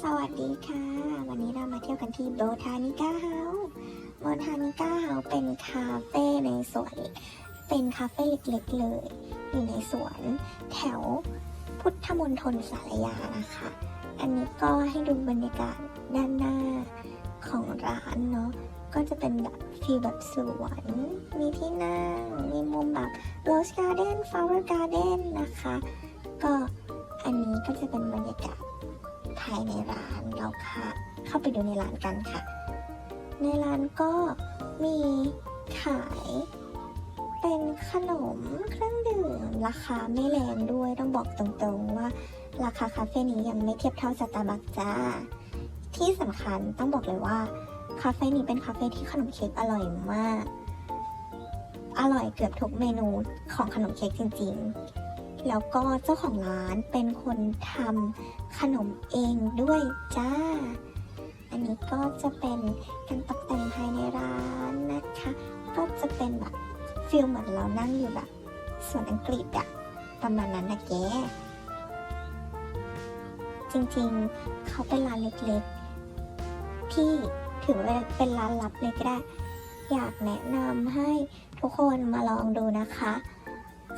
สวัสดีค่ะ วันนี้เรามาเที่ยวกันที่โบทานิก้าเฮาส์โบทานิก้าเฮาส์เป็นคาเฟ่ในสวน เป็นคาเฟ่เล็กๆเลย อยู่ในสวน แถวพุทธมณฑลสารยานะคะ อันนี้ก็ให้ดูบรรยากาศด้านหน้าของร้านเนาะ ก็จะเป็นแบบฟีลแบบสวน มีที่นั่ง มีมุมแบบ Rose Garden Flower Garden นะคะ ก็อันนี้ก็จะเป็นบรรยากาศายในร้านเราค่ะ เข้าไปดูในร้านกันค่ะ ในร้านก็มีขายเป็นขนมเครื่องดื่ม ราคาไม่แรงด้วยต้องบอกตรงๆว่า ราคาคาเฟ่นี้ยังไม่เทียบเท่าสตาร์บัคจ้า ที่สำคัญต้องบอกเลยว่า คาเฟ่นี้เป็นคาเฟ่ที่ขนมเค้กอร่อยมาก อร่อยเกือบทุกเมนูของขนมเค้กจริง ๆ แล้วก็เจ้าของร้านเป็นคนทำขนมเองด้วยจ้า อันนี้ก็จะเป็นการตกแต่งภายในร้านนะคะ ก็จะเป็นแบบฟิลเหมือนเรานั่งอยู่แบบสวนอังกฤษอะประมาณนั้นนะแกจริงๆ เขาเป็นร้านเล็กๆ ที่ถือว่าเป็นร้านลับเลยก็ได้ อยากแนะนำให้ทุกคนมาลองดูนะคะ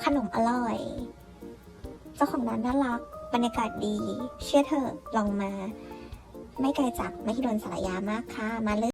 ขนมอร่อย เจ้าของร้านน่ารัก บรรยากาศดี เชื่อเถอะลองมา ไม่ไกลจากมหิดลสารยามากค่ะ มาเลย